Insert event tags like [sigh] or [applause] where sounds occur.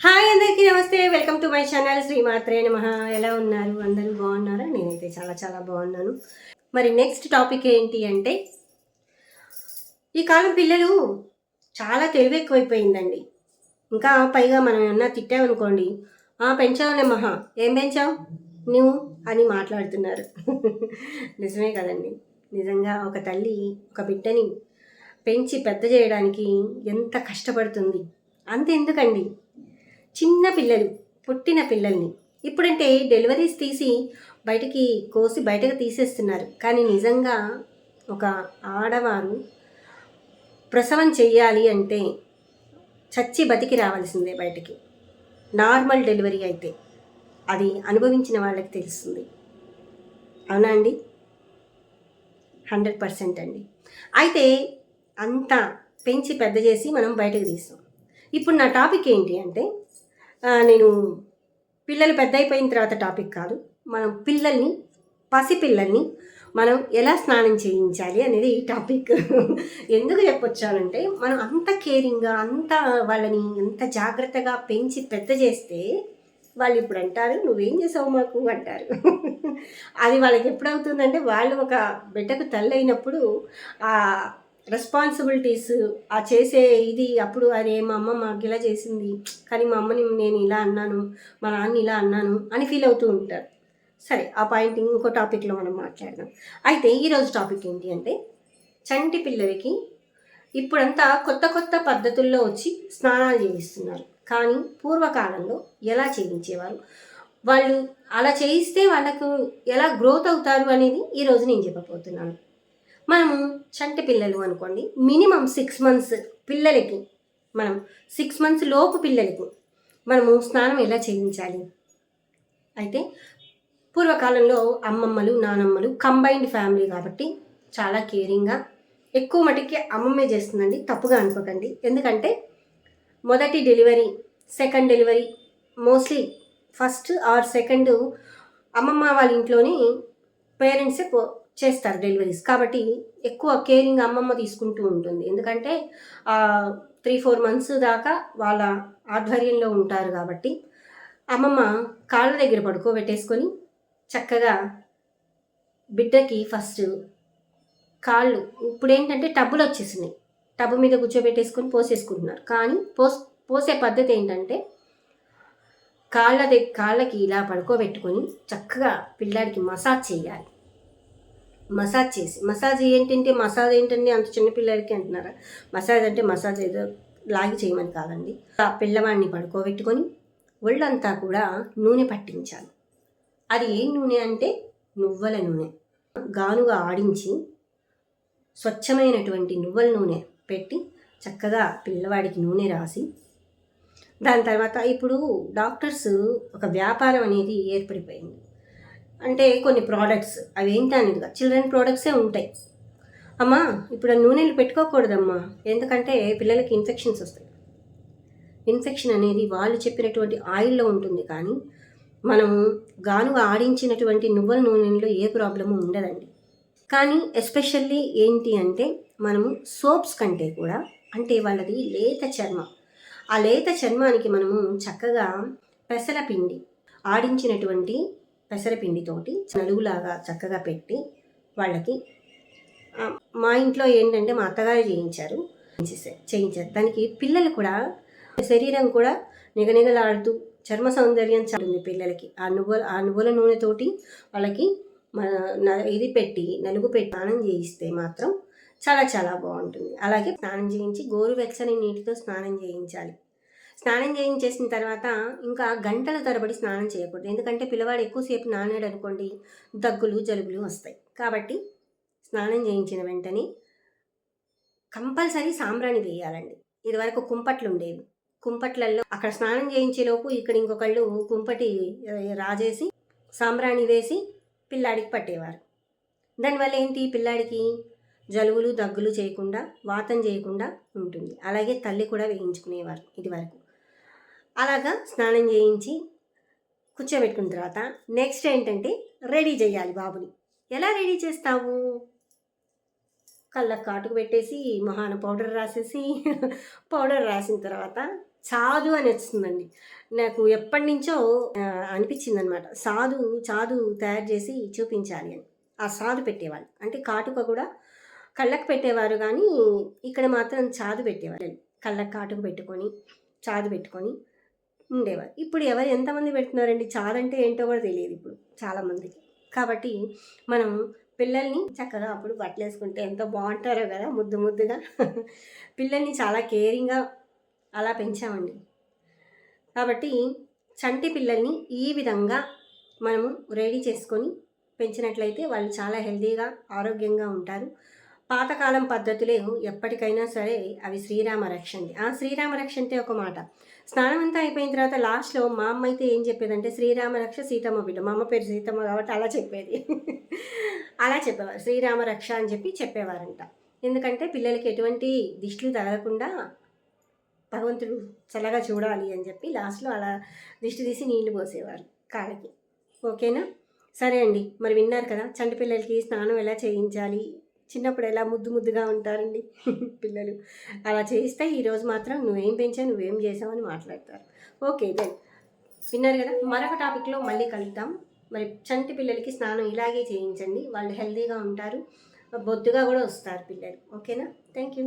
Hi అందరికీ నమస్తే welcome to my channel శ్రీమాత్రే నమ. ఎలా ఉన్నారు? అందరూ బాగున్నారా? నేనైతే చాలా చాలా బాగున్నాను. మరి నెక్స్ట్ టాపిక్ ఏంటి అంటే ఈ కాలం పిల్లలు చాలా తెలివి ఎక్కువైపోయిందండి ఇంకా పైగా మనం ఏమన్నా తిట్టామనుకోండి "ఆ, పెంచావులే మహా ఏం పెంచావు? నువ్వు అని మాట్లాడుతున్నారు. [laughs] నిజమే కదండి. నిజంగా ఒక తల్లి ఒక బిడ్డని పెంచి పెద్ద చేయడానికి ఎంత కష్టపడుతుంది? అంతెందుకండి? చిన్న పిల్లలు పుట్టిన పిల్లల్ని. ఇప్పుడంటే డెలివరీస్ తీసి బయటికి కోసి బయటకు తీసేస్తున్నారు. కానీ నిజంగా ఒక ఆడవారు ప్రసవం చెయ్యాలి అంటే చచ్చి బతికి రావాల్సిందే బయటికి. నార్మల్ డెలివరీ అయితే అది అనుభవించిన వాళ్ళకి తెలుస్తుంది. అవునా అండి? హండ్రెడ్ పర్సెంట్ అండి. అయితే అంత పెంచి పెద్ద చేసి మనం బయటకు తీస్తాం. ఇప్పుడు నా టాపిక్ ఏంటి అంటే నేను పిల్లలు పెద్ద అయిపోయిన తర్వాత టాపిక్ కాదు. మనం పిల్లల్ని పసిపిల్లల్ని మనం ఎలా స్నానం చేయించాలి అనేది ఈ టాపిక్ ఎందుకు చెప్పొచ్చానంటే మనం అంత కేరింగ్గా అంత వాళ్ళని ఎంత జాగ్రత్తగా పెంచి పెద్ద చేస్తే వాళ్ళు ఇప్పుడు అంటారు నువ్వేం చేసావు మాకు? అంటారు. అది వాళ్ళకి ఎప్పుడవుతుందంటే వాళ్ళు ఒక బిడ్డకు తల్లి అయినప్పుడు ఆ రెస్పాన్సిబిలిటీస్ ఆ చేసే ఇది అప్పుడు అరే మా అమ్మ మాకు ఇలా చేసింది కానీ మా అమ్మని నేను ఇలా అన్నాను మా నాన్న ఇలా అన్నాను అని ఫీల్ అవుతూ ఉంటారు. సరే ఆ పాయింట్ ఇంకో టాపిక్లో మనం మాట్లాడదాం. అయితే ఈరోజు టాపిక్ ఏంటి అంటే చంటి పిల్లలకి ఇప్పుడంతా కొత్త కొత్త పద్ధతుల్లో వచ్చి స్నానాలు చేయిస్తున్నారు. కానీ పూర్వకాలంలో ఎలా చేయించేవారు? వాళ్ళు అలా చేయిస్తే వాళ్ళకు ఎలా గ్రోత్ అవుతారు అనేది ఈరోజు నేను చెప్పబోతున్నాను. మనము చంటి పిల్లలు అనుకోండి మినిమం సిక్స్ మంత్స్ పిల్లలకి మనం సిక్స్ మంత్స్ లోపు పిల్లలకి మనము స్నానం ఎలా చేయించాలి? అయితే పూర్వకాలంలో అమ్మమ్మలు నానమ్మలు కంబైన్డ్ ఫ్యామిలీ కాబట్టి చాలా కేరింగ్గా ఎక్కువ మటుకి అమ్మమ్మే చేస్తుందండి తప్పుగా అనుకోకండి. ఎందుకంటే మొదటి delivery second delivery mostly first or second అమ్మమ్మ వాళ్ళ ఇంట్లోని పేరెంట్సే పో చేస్తారు డెలివరీస్. కాబట్టి ఎక్కువ కేరింగ్ అమ్మమ్మ తీసుకుంటూ ఉంటుంది. ఎందుకంటే త్రీ ఫోర్ మంత్స్ దాకా వాళ్ళ ఆధ్వర్యంలో ఉంటారు కాబట్టి అమ్మమ్మ కాళ్ళ దగ్గర పడుకోబెట్టేసుకొని చక్కగా బిడ్డకి ఫస్ట్ కాళ్ళు ఇప్పుడు ఏంటంటే టబ్బులు వచ్చేసినాయి. టబ్బు మీద కూర్చోబెట్టేసుకొని పోసేసుకుంటున్నారు. కానీ పోస్ పోసే పద్ధతి ఏంటంటే కాళ్ళ దగ్గర కాళ్ళకి ఇలా పడుకోబెట్టుకొని చక్కగా పిల్లాడికి మసాజ్ చేయాలి. మసాజ్ చేసి మసాజ్ ఏంటంటే మసాజ్ ఏంటంటే అంత చిన్నపిల్లడికి అంటున్నారా? మసాజ్ అంటే మసాజ్ ఏదో లాగి చేయమని కాదండి. ఆ పిల్లవాడిని పడుకోబెట్టుకొని ఒళ్ళంతా కూడా నూనె పట్టించాలి. అది ఏం నూనె అంటే నువ్వుల నూనె. గానుగా ఆడించి స్వచ్ఛమైనటువంటి నువ్వుల నూనె పెట్టి చక్కగా పిల్లవాడికి నూనె రాసి దాని తర్వాత ఇప్పుడు డాక్టర్స్ ఒక వ్యాపారం అనేది ఏర్పడిపోయింది. అంటే కొన్ని ప్రోడక్ట్స్ అవి ఏంటి అనేది చిల్డ్రన్ ప్రోడక్ట్సే ఉంటాయి. అమ్మా ఇప్పుడు నూనెలు పెట్టుకోకూడదమ్మా. ఎందుకంటే పిల్లలకి ఇన్ఫెక్షన్స్ వస్తాయి. ఇన్ఫెక్షన్ అనేది వాళ్ళు చెప్పినటువంటి ఆయిల్లో ఉంటుంది కానీ మనము గానుగా ఆడించినటువంటి నువ్వుల నూనెలో ఏ ప్రాబ్లము ఉండదండి. కానీ ఎస్పెషల్లీ ఏంటి అంటే మనము సోప్స్ కంటే కూడా అంటే వాళ్ళది లేత చర్మం. ఆ లేత చర్మానికి మనము చక్కగా పెసరపిండి ఆడించినటువంటి పెసరపిండితోటి నలుగులాగా చక్కగా పెట్టి వాళ్ళకి మా ఇంట్లో ఏంటంటే మా అత్తగారు చేయించారు. చేయించారు. దానికి పిల్లలు కూడా శరీరం కూడా నిగనిగలాడుతూ చర్మ సౌందర్యం చాలుంది పిల్లలకి. ఆ నువ్వుల ఆ నువ్వుల నూనెతోటి వాళ్ళకి మన ఇది పెట్టి నలుగు పెట్టి స్నానం చేయిస్తే మాత్రం చాలా చాలా బాగుంటుంది. అలాగే స్నానం చేయించి గోరువెచ్చని నీటితో స్నానం చేయించాలి. స్నానం చేయించేసిన తర్వాత ఇంకా గంటల తరబడి స్నానం చేయకూడదు. ఎందుకంటే పిల్లవాడు ఎక్కువసేపు నానాడు అనుకోండి దగ్గులు జలుబులు వస్తాయి. కాబట్టి స్నానం చేయించిన వెంటనే కంపల్సరీ సాంబ్రాణి వేయాలండి. ఇదివరకు కుంపట్లు ఉండేవి కుంపట్లలో అక్కడ స్నానం చేయించేలోపు ఇక్కడ ఇంకొకళ్ళు కుంపటి రాజేసి సాంబ్రాణి వేసి పిల్లాడికి పట్టేవారు. దానివల్ల ఏంటి? పిల్లాడికి జలుబులు దగ్గులు చేయకుండా వాతం చేయకుండా ఉంటుంది. అలాగే తల్లి కూడా వేయించుకునేవారు ఇది వరకు అలాగా స్నానం చేయించి కూర్చోబెట్టుకున్న తర్వాత నెక్స్ట్ ఏంటంటే రెడీ చేయాలి బాబుని. ఎలా రెడీ చేస్తావు? కళ్ళకు కాటుకు పెట్టేసి మొహాన పౌడర్ రాసేసి పౌడర్ రాసిన తర్వాత చాదు అని వస్తుందండి. నాకు ఎప్పటి నుంచో అనిపించింది అనమాట సాధు చాదు తయారు చేసి చూపించాలి అని. ఆ సాధు పెట్టేవాళ్ళు. అంటే కాటుక కూడా కళ్ళకు పెట్టేవారు కానీ ఇక్కడ మాత్రం చాదు పెట్టేవారు కళ్ళకు కాటుకు పెట్టుకొని చాదు పెట్టుకొని ఉండేవారు. ఇప్పుడు ఎవరు ఎంతమంది పెడుతున్నారండి? చాలంటే అంటే ఏంటో కూడా తెలియదు ఇప్పుడు చాలామందికి. కాబట్టి మనం పిల్లల్ని చక్కగా అప్పుడు బట్టలు వేసుకుంటే ఎంతో బాగుంటారో కదా ముద్దు ముద్దుగా. [laughs] పిల్లల్ని చాలా కేరింగ్గా అలా పెంచామండి. కాబట్టి చంటి పిల్లల్ని ఈ విధంగా మనము రెడీ చేసుకొని పెంచినట్లయితే వాళ్ళు చాలా హెల్దీగా ఆరోగ్యంగా ఉంటారు. పాతకాలం పద్ధతులే ఎప్పటికైనా సరే అవి శ్రీరామ రక్ష అండి ఆ శ్రీరామ రక్ష అంటే ఒక మాట. స్నానం అంతా అయిపోయిన తర్వాత లాస్ట్లో మా అమ్మ అయితే ఏం చెప్పేదంటే శ్రీరామ రక్ష సీతమ్మ బిడ్డ. మా అమ్మ పేరు సీతమ్మ కాబట్టి అలా చెప్పేది. అలా చెప్పేవారు. శ్రీరామ రక్ష అని చెప్పి చెప్పేవారంట. ఎందుకంటే పిల్లలకి ఎటువంటి దిష్టిలు తగలకుండా భగవంతుడు చల్లగా చూడాలి అని చెప్పి లాస్ట్లో అలా దిష్టి తీసి నీళ్ళు పోసేవారు కాళ్ళకి. ఓకేనా? సరే అండి. మరి విన్నారు కదా చంటి పిల్లలకి స్నానం ఎలా చేయించాలి? చిన్నప్పుడు ఎలా ముద్దు ముద్దుగా ఉంటారండి [laughs] పిల్లలు? అలా చేయిస్తే ఈరోజు మాత్రం నువ్వేం పెంచావు నువ్వేం చేసావు అని మాట్లాడతారు. ఓకే దెన్ విన్నారు కదా? మరొక టాపిక్లో మళ్ళీ కలుద్దాం. మరి చంటి పిల్లలకి స్నానం ఇలాగే చేయించండి. వాళ్ళు హెల్తీగా ఉంటారు బొద్దుగా కూడా వస్తారు పిల్లలు. ఓకేనా? Thank you